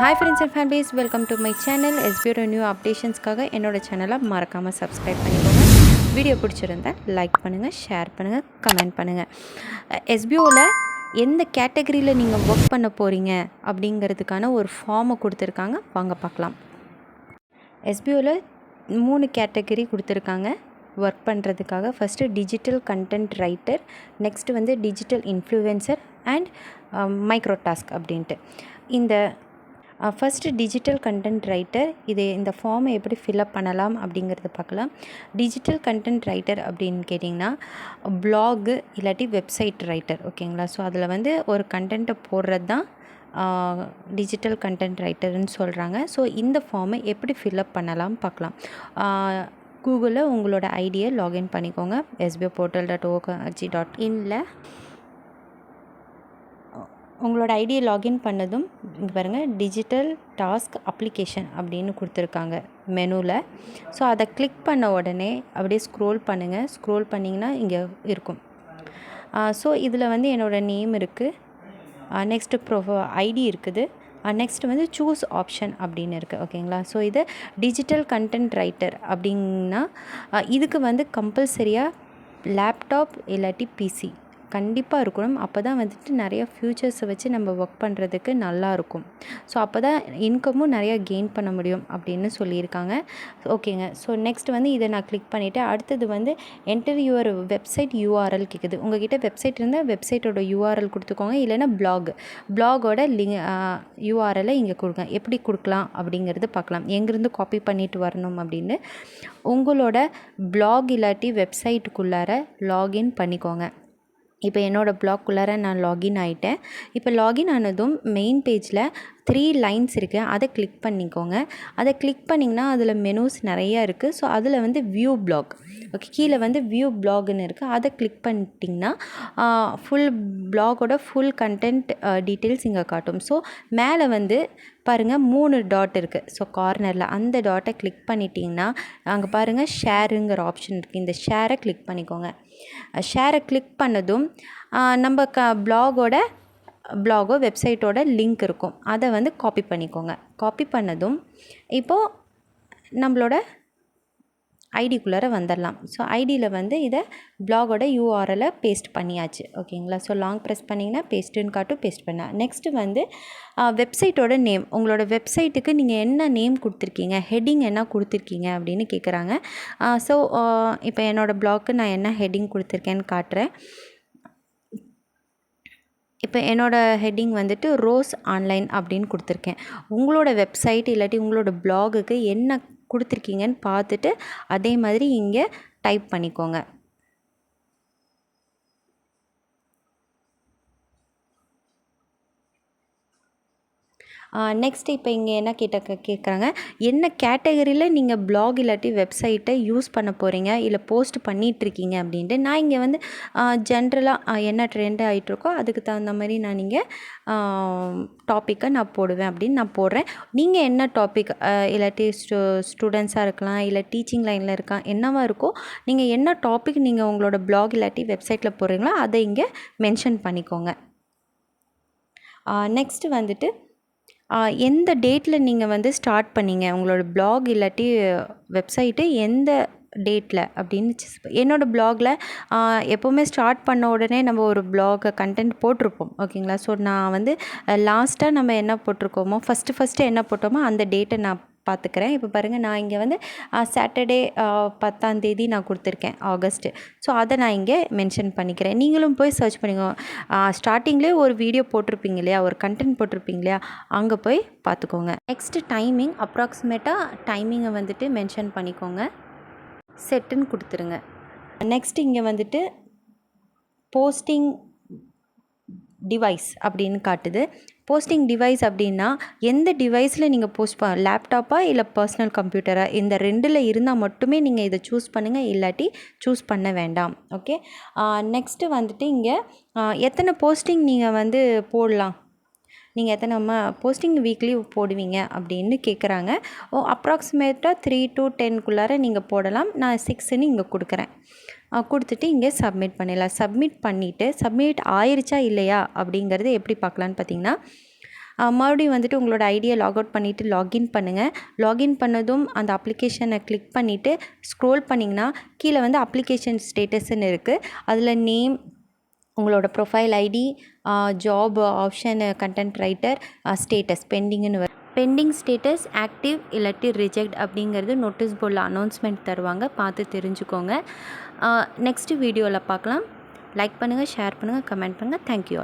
Hi friends and families welcome to my channel எஸ்பியோட new அப்டேஷன்ஸ்க்காக என்னோட சேனலை மறக்காமல் சப்ஸ்கிரைப் பண்ணிக்கோங்க. வீடியோ பிடிச்சிருந்தா லைக் பண்ணுங்கள் ஷேர் பண்ணுங்கள் கமெண்ட் பண்ணுங்கள் எஸ்பிஓவில் எந்த கேட்டகரியில் நீங்கள் ஒர்க் பண்ண போகிறீங்க அப்படிங்கிறதுக்கான ஒரு ஃபார்மை கொடுத்துருக்காங்க. வாங்க பார்க்கலாம். எஸ்பிஓவில் மூணு கேட்டகரி கொடுத்துருக்காங்க. ஒர்க் பண்ணுறதுக்காக first digital content writer next வந்து digital influencer and micro task அப்படின்ட்டு. இந்த ஃபஸ்ட்டு டிஜிட்டல் கண்டென்ட் ரைட்டர் இது இந்த ஃபார்மை எப்படி ஃபில்அப் பண்ணலாம் அப்படிங்கிறத பார்க்கலாம். டிஜிட்டல் கண்டென்ட் ரைட்டர் அப்படின்னு கேட்டிங்கன்னா ப்ளாகு இல்லாட்டி வெப்சைட் ரைட்டர் ஓகேங்களா? ஸோ அதில் வந்து ஒரு கண்டென்ட்டை போடுறது தான் டிஜிட்டல் கண்டென்ட் ரைட்டர்னு சொல்கிறாங்க ஸோ இந்த ஃபார்மை எப்படி ஃபில்அப் பண்ணலாம் பார்க்கலாம். கூகுளில் உங்களோட ஐடியை லாகின் பண்ணிக்கோங்க. எஸ்பிஓ போர்ட்டல் டாட் ஓகஜி டாட் இனில் உங்களோட ஐடியை லாகின் பண்ணதும் இங்கே பாருங்கள் டிஜிட்டல் டாஸ்க் அப்ளிகேஷன் அப்படின்னு கொடுத்துருக்காங்க மெனுவில் ஸோ அதை கிளிக் பண்ண உடனே அப்படியே ஸ்க்ரோல் பண்ணுங்கள் ஸ்க்ரோல் பண்ணிங்கன்னா இங்கே இருக்கும். ஸோ இதில் வந்து என்னோடய நேம் இருக்குது நெக்ஸ்ட்டு ப்ரோ ஐடி இருக்குது. நெக்ஸ்ட் வந்து சூஸ் ஆப்ஷன் அப்படின்னு இருக்குது ஓகேங்களா ஸோ இது டிஜிட்டல் கண்டென்ட் ரைட்டர் அப்படின்னா இதுக்கு வந்து கம்பல்சரியாக லேப்டாப் இல்லாட்டி பிசி கண்டிப்பாக இருக்கணும். அப்போ தான் வந்துட்டு நிறையா ஃப்யூச்சர்ஸை வச்சு நம்ம ஒர்க் பண்ணுறதுக்கு நல்லாயிருக்கும். ஸோ அப்போ தான் இன்கமும் நிறையா கெயின் பண்ண முடியும் அப்படின்னு சொல்லியிருக்காங்க. ஓகேங்க ஸோ நெக்ஸ்ட் வந்து இதை நான் கிளிக் பண்ணிவிட்டு அடுத்தது வந்து என்டர் யுவர் வெப்சைட் யூஆர்எல் கேட்குது உங்ககிட்ட வெப்சைட் இருந்தால் வெப்சைட்டோட யூஆர்எல் கொடுத்துக்கோங்க. இல்லைனா பிளாக் பிளாகோட லிங்க் யூஆர்எல்லை இங்கே கொடுங்க. எப்படி கொடுக்கலாம் அப்படிங்கிறது பார்க்கலாம். எங்கேருந்து காப்பி பண்ணிட்டு வரணும் அப்படின்னு. உங்களோட பிளாக் இல்லாட்டி வெப்சைட்டுக்குள்ளார லாகின் பண்ணிக்கோங்க. இப்போ என்னோடய ப்ளாக்குள்ளார நான் லாகின் ஆகிட்டேன் இப்போ லாகின் ஆனதும் மெயின் பேஜில் த்ரீ லைன்ஸ் இருக்குது அதை கிளிக் பண்ணிக்கோங்க. அதை கிளிக் பண்ணிங்கன்னா அதில் மெனூஸ் நிறையா இருக்குது ஸோ அதில் வந்து வியூ பிளாக் ஓகே கீழே வந்து வியூ பிளாக்னு இருக்குது அதை கிளிக் பண்ணிட்டிங்கன்னா ஃபுல் பிளாகோட ஃபுல் கண்டென்ட் டீட்டெயில்ஸ் இங்கே காட்டும். ஸோ மேலே வந்து பாருங்கள் மூணு டாட் இருக்குது ஸோ கார்னரில் அந்த டாட்டை கிளிக் பண்ணிட்டிங்கன்னா அங்கே பாருங்கள் ஷேருங்கிற ஆப்ஷன் இருக்குது இந்த ஷேரை கிளிக் பண்ணிக்கோங்க. ஷேரை கிளிக் பண்ணதும் நம்ம க பிளாகோட ப்ளாகோ வெப்சைட்டோட லிங்க் இருக்கும். அதை வந்து காப்பி பண்ணிக்கோங்க. காப்பி பண்ணதும் இப்போது நம்மளோட ஐடிக்குள்ளார வந்துடலாம் ஸோ ஐடியில் வந்து இதை பிளாகோட யூஆர்எலை பேஸ்ட் பண்ணியாச்சு. ஓகேங்களா ஸோ லாங் ப்ரெஸ் பண்ணிங்கன்னா பேஸ்ட்டுன்னு காட்டும் பேஸ்ட் பண்ணேன் நெக்ஸ்ட்டு வந்து வெப்சைட்டோட நேம் உங்களோட வெப்சைட்டுக்கு நீங்கள் என்ன நேம் கொடுத்துருக்கீங்க? ஹெட்டிங் என்ன கொடுத்துருக்கீங்க? அப்படின்னு கேட்குறாங்க ஸோ இப்போ என்னோடய பிளாக்கு நான் என்ன ஹெட்டிங் கொடுத்துருக்கேன்னு காட்டுறேன். இப்போ என்னோடய ஹெட்டிங் வந்துட்டு ரோஸ் ஆன்லைன் அப்படின்னு கொடுத்துருக்கேன். உங்களோட வெப்சைட் இல்லாட்டி உங்களோட ப்ளாகுக்கு என்ன கொடுத்துருக்கீங்கன்னு பார்த்துட்டு அதே மாதிரி இங்கே டைப் பண்ணிக்கோங்க. நெக்ஸ்ட் இப்போ இங்கே என்ன கேட்ட கேட்குறாங்க என்ன கேட்டகரியில் நீங்கள் பிளாக் இல்லாட்டி வெப்சைட்டை யூஸ் பண்ண போகிறீங்க இல்லை போஸ்ட் பண்ணிகிட்ருக்கீங்க அப்படின்ட்டு. நான் இங்கே வந்து ஜென்ரலாக என்ன ட்ரெண்ட் ஆகிட்ருக்கோ அதுக்கு தகுந்த மாதிரி நான் இங்கே டாப்பிக்கை நான் போடுவேன் அப்படின்னு நான் போடுறேன். நீங்கள் என்ன டாபிக் இல்லாட்டி ஸ்டூ ஸ்டூடெண்ட்ஸாக இருக்கலாம் இல்லை டீச்சிங் லைனில் இருக்கா என்னவாக இருக்கோ நீங்கள் என்ன டாபிக் நீங்கள் உங்களோட பிளாக் இல்லாட்டி வெப்சைட்டில் போடுறீங்களோ அதை இங்கே மென்ஷன் பண்ணிக்கோங்க. நெக்ஸ்ட்டு வந்துட்டு எந்த டேட்டில் நீங்கள் வந்து ஸ்டார்ட் பண்ணீங்க? உங்களோட பிளாக் இல்லாட்டி வெப்சைட்டு எந்த டேட்டில் அப்படின்னு என்னோடய பிளாகில் எப்போவுமே ஸ்டார்ட் பண்ண உடனே நம்ம ஒரு பிளாகை கண்டென்ட் போட்டிருப்போம். ஓகேங்களா ஸோ நான் வந்து லாஸ்ட்டாக நம்ம என்ன போட்டிருக்கோமோ ஃபஸ்ட்டு ஃபஸ்ட்டு என்ன போட்டோமோ அந்த டேட்டை நான் பார்த்துக்கிறேன் இப்போ பாருங்கள் நான் இங்கே வந்து சாட்டர்டே பத்தாந்தேதி நான் கொடுத்துருக்கேன் ஆகஸ்ட்டு ஸோ அதை நான் இங்கே மென்ஷன் பண்ணிக்கிறேன். நீங்களும் போய் சர்ச் பண்ணிக்கோ ஸ்டார்டிங்லேயே ஒரு வீடியோ போட்டிருப்பீங்க இல்லையா? ஒரு கண்டென்ட் போட்டிருப்பீங்க இல்லையா? அங்கே போய் பார்த்துக்கோங்க நெக்ஸ்ட்டு டைமிங் அப்ராக்சிமேட்டாக டைமிங்கை வந்துட்டு மென்ஷன் பண்ணிக்கோங்க. செட்டுன்னு கொடுத்துருங்க. நெக்ஸ்ட் இங்கே வந்துட்டு போஸ்டிங் டிவைஸ் அப்படின்னு காட்டுது. போஸ்டிங் டிவைஸ் அப்படின்னா எந்த டிவைஸில் நீங்கள் போஸ்ட் ப லேப்டாப்பா இல்லை பர்சனல் கம்ப்யூட்டரா இந்த ரெண்டில் இருந்தால் மட்டுமே நீங்கள் இதை சூஸ் பண்ணுங்கள் இல்லாட்டி சூஸ் பண்ண வேண்டாம். ஓகே நெக்ஸ்ட்டு வந்துட்டு இங்கே எத்தனை போஸ்டிங் நீங்கள் வந்து போடலாம்? நீங்கள் எத்தனை ம போஸ்டிங் வீக்லி போடுவீங்க அப்படின்னு கேட்குறாங்க ஓ அப்ராக்சிமேட்டாக த்ரீ டு டென்குள்ளார நீங்கள் போடலாம். நான் சிக்ஸ்ன்னு இங்கே கொடுக்குறேன். கொடுத்துட்டு இங்கே சப்மிட் பண்ணிடலாம். சப்மிட் பண்ணிவிட்டு சப்மிட் ஆயிருச்சா இல்லையா அப்படிங்கிறது எப்படி பார்க்கலான்னு பார்த்தீங்கன்னா மறுபடியும் வந்துட்டு உங்களோட ஐடியை லாக் அவுட் பண்ணிவிட்டு லாகின் பண்ணுங்கள் லாகின் பண்ணதும் அந்த அப்ளிகேஷனை கிளிக் பண்ணிவிட்டு ஸ்க்ரோல் பண்ணிங்கன்னா கீழே வந்து அப்ளிகேஷன் ஸ்டேட்டஸ்ன்னு இருக்குது அதில் நேம் உங்களோட profile ID job option content writer status பெண்டிங்னு வரும். பெண்டிங் ஸ்டேட்டஸ் ஆக்டிவ் இல்லாட்டி ரிஜெக்ட் அப்படிங்கிறது நோட்டீஸ் போர்டில் அனௌன்ஸ்மெண்ட் தருவாங்க. பார்த்து தெரிஞ்சுக்கோங்க. நெக்ஸ்ட்டு வீடியோவில் பார்க்கலாம். லைக் பண்ணுங்கள் ஷேர் பண்ணுங்கள் கமெண்ட் பண்ணுங்கள் தேங்க்யூ